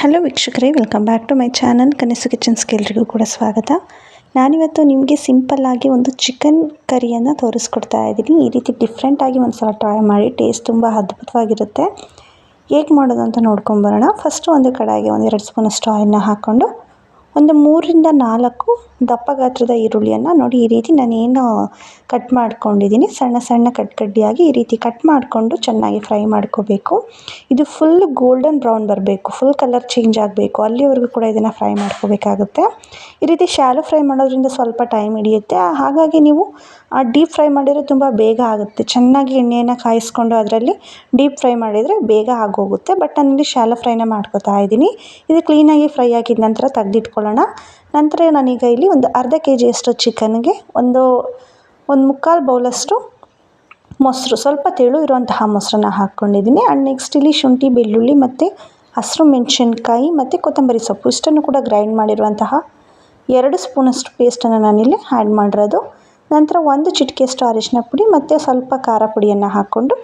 Hello ವೀಕ್ಷಕರೇ welcome back to my channel Kanasu ಕಿಚನ್ಸ್ಗೆ ಎಲ್ರಿಗೂ ಕೂಡ ಸ್ವಾಗತ. ನಾನಿವತ್ತು ನಿಮಗೆ ಸಿಂಪಲ್ಲಾಗಿ ಒಂದು ಚಿಕನ್ ಕರಿಯನ್ನು ತೋರಿಸ್ಕೊಡ್ತಾ ಇದ್ದೀನಿ. ಈ ರೀತಿ ಡಿಫ್ರೆಂಟಾಗಿ ಒಂದು ಸಲ ಟ್ರೈ ಮಾಡಿ ಟೇಸ್ಟ್ ತುಂಬ ಅದ್ಭುತವಾಗಿರುತ್ತೆ. ಹೇಗೆ ಮಾಡೋದು ಅಂತ ನೋಡ್ಕೊಂಬರೋಣ ಫಸ್ಟು ಒಂದು ಕಡಾಯಿಗೆ ಒಂದು ಎರಡು ಸ್ಪೂನಷ್ಟು ಆಯಿಲ್ನ ಹಾಕ್ಕೊಂಡು ಒಂದು ಮೂರರಿಂದ ನಾಲ್ಕು ದಪ್ಪ ಗಾತ್ರದ ಈರುಳ್ಳಿಯನ್ನು ನೋಡಿ, ಈ ರೀತಿ ನಾನೇನು ಕಟ್ ಮಾಡ್ಕೊಂಡಿದ್ದೀನಿ. ಸಣ್ಣ ಸಣ್ಣ ಕಟ್ ಕಡ್ಡಿಯಾಗಿ ಈ ರೀತಿ ಕಟ್ ಮಾಡಿಕೊಂಡು ಚೆನ್ನಾಗಿ ಫ್ರೈ ಮಾಡ್ಕೋಬೇಕು. ಇದು ಫುಲ್ ಗೋಲ್ಡನ್ ಬ್ರೌನ್ ಬರಬೇಕು. ಫುಲ್ ಕಲರ್ ಚೇಂಜ್ ಆಗಬೇಕು. ಅಲ್ಲಿವರೆಗೂ ಕೂಡ ಇದನ್ನು ಫ್ರೈ ಮಾಡ್ಕೋಬೇಕಾಗುತ್ತೆ. ಈ ರೀತಿ ಶಾಲೋ ಫ್ರೈ ಮಾಡೋದ್ರಿಂದ ಸ್ವಲ್ಪ ಟೈಮ್ ಹಿಡಿಯುತ್ತೆ. ಹಾಗಾಗಿ ನೀವು ಆ ಡೀಪ್ ಫ್ರೈ ಮಾಡಿದರೆ ತುಂಬ ಬೇಗ ಆಗುತ್ತೆ. ಚೆನ್ನಾಗಿ ಎಣ್ಣೆಯನ್ನು ಕಾಯಿಸ್ಕೊಂಡು ಅದರಲ್ಲಿ ಡೀಪ್ ಫ್ರೈ ಮಾಡಿದರೆ ಬೇಗ ಆಗೋಗುತ್ತೆ. ಬಟ್ ನಾನಿಲ್ಲಿ ಶಾಲೋ ಫ್ರೈನ ಮಾಡ್ಕೋತಾ ಇದ್ದೀನಿ. ಇದು ಕ್ಲೀನಾಗಿ ಫ್ರೈ ಆಗಿದ ನಂತರ ತೆಗ್ದಿಟ್ಕೊಳ್ಳೋಣ ನಂತರ ನಾನೀಗ ಇಲ್ಲಿ ಒಂದು ಅರ್ಧ ಕೆ ಜಿಯಷ್ಟು ಚಿಕನ್ಗೆ ಒಂದು ಒಂದು ಮುಕ್ಕಾಲು ಬೌಲಷ್ಟು ಮೊಸರು. ಸ್ವಲ್ಪ ತೆಳು ಇರುವಂತಹ ಮೊಸರನ್ನ ಹಾಕ್ಕೊಂಡಿದ್ದೀನಿ. ಆ್ಯಂಡ್ ನೆಕ್ಸ್ಟ್ ಇಲ್ಲಿ ಶುಂಠಿ, ಬೆಳ್ಳುಳ್ಳಿ ಮತ್ತು ಹಸಿರು ಮೆಣಸಿನ್ಕಾಯಿ ಮತ್ತು ಕೊತ್ತಂಬರಿ ಸೊಪ್ಪು. ಇಷ್ಟನ್ನು ಕೂಡ ಗ್ರೈಂಡ್ ಮಾಡಿರುವಂತಹ ಎರಡು ಸ್ಪೂನಷ್ಟು ಪೇಸ್ಟನ್ನು ನಾನಿಲ್ಲಿ ಆ್ಯಡ್ ಮಾಡಿರೋದು. ನಂತರ ಒಂದು ಚಿಟಿಕೆಯಷ್ಟು ಅರಿಶಿನ ಪುಡಿ ಮತ್ತು ಸ್ವಲ್ಪ ಖಾರ ಪುಡಿಯನ್ನು ಹಾಕ್ಕೊಂಡು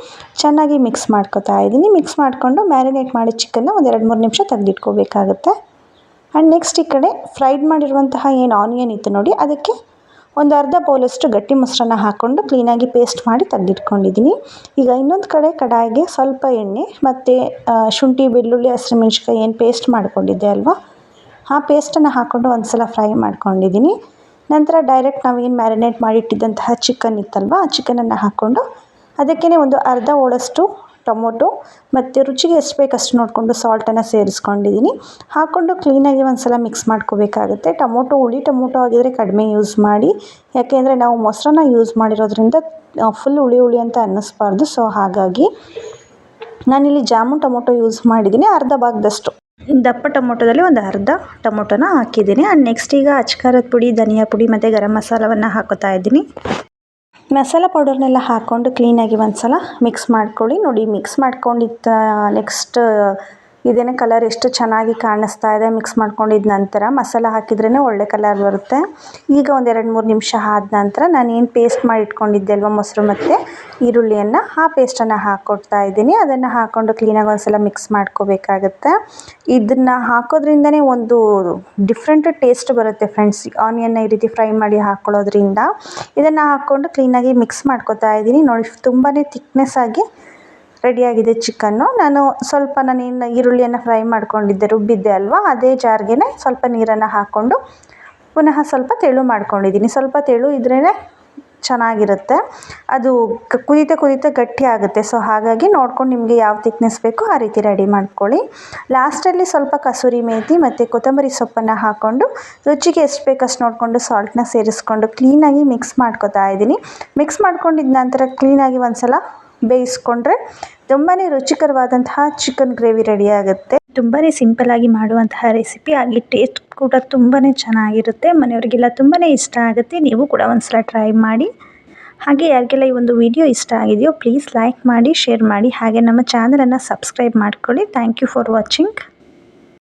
ಚೆನ್ನಾಗಿ ಮಿಕ್ಸ್ ಮಾಡ್ಕೋತಾ ಇದ್ದೀನಿ. ಮಿಕ್ಸ್ ಮಾಡಿಕೊಂಡು ಮ್ಯಾರಿನೇಟ್ ಮಾಡಿ ಚಿಕನ್ನ ಒಂದು ಎರಡು ಮೂರು ನಿಮಿಷ ತೆಗೆದಿಟ್ಕೋಬೇಕಾಗುತ್ತೆ. ಆ್ಯಂಡ್ ನೆಕ್ಸ್ಟ್ ಈ ಕಡೆ ಫ್ರೈಡ್ ಮಾಡಿರುವಂತಹ ಏನು ಆನಿಯನ್ ಇತ್ತು ನೋಡಿ, ಅದಕ್ಕೆ ಒಂದು ಅರ್ಧ ಬೌಲಷ್ಟು ಗಟ್ಟಿ ಮೊಸರನ್ನ ಹಾಕ್ಕೊಂಡು ಕ್ಲೀನಾಗಿ ಪೇಸ್ಟ್ ಮಾಡಿ ತೆಗೆದಿಟ್ಕೊಂಡಿದ್ದೀನಿ. ಈಗ ಇನ್ನೊಂದು ಕಡೆ ಕಡಾಯಿಗೆ ಸ್ವಲ್ಪ ಎಣ್ಣೆ ಮತ್ತು ಶುಂಠಿ, ಬೆಳ್ಳುಳ್ಳಿ ಹಸಿರುಮೆಣ್ಸಿಕಾಯಿ ಏನು ಪೇಸ್ಟ್ ಮಾಡ್ಕೊಂಡಿದ್ದೆ ಅಲ್ವಾ, ಆ ಪೇಸ್ಟನ್ನು ಹಾಕ್ಕೊಂಡು ಒಂದು ಸಲ ಫ್ರೈ ಮಾಡ್ಕೊಂಡಿದ್ದೀನಿ. ನಂತರ ಡೈರೆಕ್ಟ್ ನಾವೇನು ಮ್ಯಾರಿನೇಟ್ ಮಾಡಿಟ್ಟಿದ್ದಂತಹ ಚಿಕನ್ ಇತ್ತಲ್ವ, ಆ ಚಿಕನನ್ನು ಹಾಕ್ಕೊಂಡು ಅದಕ್ಕೇ ಒಂದು ಅರ್ಧ ಓಳಷ್ಟು ಟೊಮೊಟೊ ಮತ್ತು ರುಚಿಗೆ ಎಷ್ಟು ಬೇಕು ಅಷ್ಟು ನೋಡಿಕೊಂಡು ಸಾಲ್ಟನ್ನು ಸೇರಿಸ್ಕೊಂಡಿದ್ದೀನಿ. ಹಾಕ್ಕೊಂಡು ಕ್ಲೀನಾಗಿ ಒಂದು ಸಲ ಮಿಕ್ಸ್ ಮಾಡ್ಕೋಬೇಕಾಗುತ್ತೆ. ಟೊಮೊಟೊ, ಹುಳಿ ಟೊಮೊಟೊ ಆಗಿದ್ರೆ ಕಡಿಮೆ ಯೂಸ್ ಮಾಡಿ. ಯಾಕೆಂದರೆ ನಾವು ಮೊಸರನ್ನ ಯೂಸ್ ಮಾಡಿರೋದ್ರಿಂದ ಫುಲ್ ಹುಳಿ ಹುಳಿ ಅಂತ ಅನ್ನಿಸ್ಬಾರ್ದು. ಸೊ ಹಾಗಾಗಿ ನಾನಿಲ್ಲಿ ಜಾಮೂನ್ ಟೊಮೊಟೊ ಯೂಸ್ ಮಾಡಿದ್ದೀನಿ. ಅರ್ಧ ಭಾಗದಷ್ಟು. ದಪ್ಪ ಟೊಮೊಟೊದಲ್ಲಿ ಒಂದು ಅರ್ಧ ಟೊಮೊಟೊನ ಹಾಕಿದ್ದೀನಿ. ಆ್ಯಂಡ್ ನೆಕ್ಸ್ಟ್ ಈಗ ಅಚ್ಕಾರದ ಪುಡಿ, ಧನಿಯಾ ಪುಡಿ ಮತ್ತು ಗರಂ ಮಸಾಲವನ್ನು ಹಾಕೋತಾ ಇದ್ದೀನಿ. ಮಸಾಲ ಪೌಡರ್ನೆಲ್ಲ ಹಾಕ್ಕೊಂಡು ಕ್ಲೀನಾಗಿ ಒಂದು ಸಲ ಮಿಕ್ಸ್ ಮಾಡ್ಕೊಳ್ಳಿ. ನೋಡಿ ಮಿಕ್ಸ್ ಮಾಡ್ಕೊಂಡಿದ್ದ ನೆಕ್ಸ್ಟ್ ಇದೇನೇ ಕಲರ್ ಎಷ್ಟು ಚೆನ್ನಾಗಿ ಕಾಣಿಸ್ತಾ ಇದೆ ಮಿಕ್ಸ್ ಮಾಡ್ಕೊಂಡಿದ್ದ ನಂತರ ಮಸಾಲ ಹಾಕಿದ್ರೇ ಒಳ್ಳೆ ಕಲರ್ ಬರುತ್ತೆ. ಈಗ ಒಂದು ಎರಡು ಮೂರು ನಿಮಿಷ ಆದ ನಂತರ ನಾನು ಏನು ಪೇಸ್ಟ್ ಮಾಡಿ ಇಟ್ಕೊಂಡಿದ್ದೆ ಅಲ್ವ ಮೊಸರು ಮತ್ತು, ಈರುಳ್ಳಿಯನ್ನು ಆ ಪೇಸ್ಟನ್ನು ಹಾಕ್ಕೊಡ್ತಾ ಇದ್ದೀನಿ. ಅದನ್ನು ಹಾಕ್ಕೊಂಡು ಕ್ಲೀನಾಗಿ ಒಂದು ಸಲ ಮಿಕ್ಸ್ ಮಾಡ್ಕೋಬೇಕಾಗತ್ತೆ. ಇದನ್ನು ಹಾಕೋದ್ರಿಂದನೇ ಒಂದು ಡಿಫ್ರೆಂಟ್ ಟೇಸ್ಟ್ ಬರುತ್ತೆ ಫ್ರೆಂಡ್ಸ್ ಆನಿಯನ್ನ ಈ ರೀತಿ ಫ್ರೈ ಮಾಡಿ ಹಾಕ್ಕೊಳ್ಳೋದ್ರಿಂದ ಇದನ್ನು ಹಾಕ್ಕೊಂಡು ಕ್ಲೀನಾಗಿ ಮಿಕ್ಸ್ ಮಾಡ್ಕೊತಾ ಇದ್ದೀನಿ. ನೋಡಿ ತುಂಬಾ ಥಿಕ್ನೆಸ್ ಆಗಿ ರೆಡಿಯಾಗಿದೆ ಚಿಕನ್ನು. ನಾನು ಸ್ವಲ್ಪ ನಾನು ಏನು ಈರುಳ್ಳಿಯನ್ನು ಫ್ರೈ ಮಾಡ್ಕೊಂಡಿದ್ದೆ, ರುಬ್ಬಿದ್ದೆ ಅಲ್ವಾ? ಅದೇ ಜಾರ್ಗೆ ಸ್ವಲ್ಪ ನೀರನ್ನು ಹಾಕ್ಕೊಂಡು ಪುನಃ ಸ್ವಲ್ಪ ತೆಳು ಮಾಡ್ಕೊಂಡಿದ್ದೀನಿ. ಸ್ವಲ್ಪ ತೆಳು ಇದ್ರೇ ಚೆನ್ನಾಗಿರುತ್ತೆ. ಅದು ಕುದೀತಾ ಕುದೀತಾ ಗಟ್ಟಿ ಆಗುತ್ತೆ. ಸೊ ಹಾಗಾಗಿ ನೋಡ್ಕೊಂಡು ನಿಮಗೆ ಯಾವ ತಿಕ್ನೆಸ್ ಬೇಕೋ ಆ ರೀತಿ ರೆಡಿ ಮಾಡ್ಕೊಳ್ಳಿ. ಲಾಸ್ಟಲ್ಲಿ ಸ್ವಲ್ಪ ಕಸೂರಿ ಮೇಥಿ ಮತ್ತು ಕೊತ್ತಂಬರಿ ಸೊಪ್ಪನ್ನು ಹಾಕ್ಕೊಂಡು ರುಚಿಗೆ ಎಷ್ಟು ಬೇಕಷ್ಟು ನೋಡಿಕೊಂಡು ಸಾಲ್ಟನ್ನ ಸೇರಿಸ್ಕೊಂಡು ಕ್ಲೀನಾಗಿ ಮಿಕ್ಸ್ ಮಾಡ್ಕೊತಾ ಇದ್ದೀನಿ. ಮಿಕ್ಸ್ ಮಾಡ್ಕೊಂಡಿದ್ದ ನಂತರ ಕ್ಲೀನಾಗಿ ಒಂದು ಸಲ ಬೇಯಿಸ್ಕೊಂಡ್ರೆ ತುಂಬಾ ರುಚಿಕರವಾದಂತಹ ಚಿಕನ್ ಗ್ರೇವಿ ರೆಡಿ ಆಗುತ್ತೆ. ತುಂಬಾ ಸಿಂಪಲ್ಲಾಗಿ ಮಾಡುವಂತಹ ರೆಸಿಪಿ ಹಾಗೆ ಟೇಸ್ಟ್ ಕೂಡ ತುಂಬಾ ಚೆನ್ನಾಗಿರುತ್ತೆ. ಮನೆಯವರಿಗೆಲ್ಲ ತುಂಬಾ ಇಷ್ಟ ಆಗುತ್ತೆ. ನೀವು ಕೂಡ ಒಂದ್ಸಲ ಟ್ರೈ ಮಾಡಿ. ಹಾಗೆ ಯಾರಿಗೆಲ್ಲ ಈ ಒಂದು ವಿಡಿಯೋ ಇಷ್ಟ ಆಗಿದೆಯೋ ಪ್ಲೀಸ್ ಲೈಕ್ ಮಾಡಿ ಶೇರ್ ಮಾಡಿ. ಹಾಗೆ ನಮ್ಮ ಚಾನಲನ್ನು ಸಬ್ಸ್ಕ್ರೈಬ್ ಮಾಡ್ಕೊಳ್ಳಿ. Thank you for watching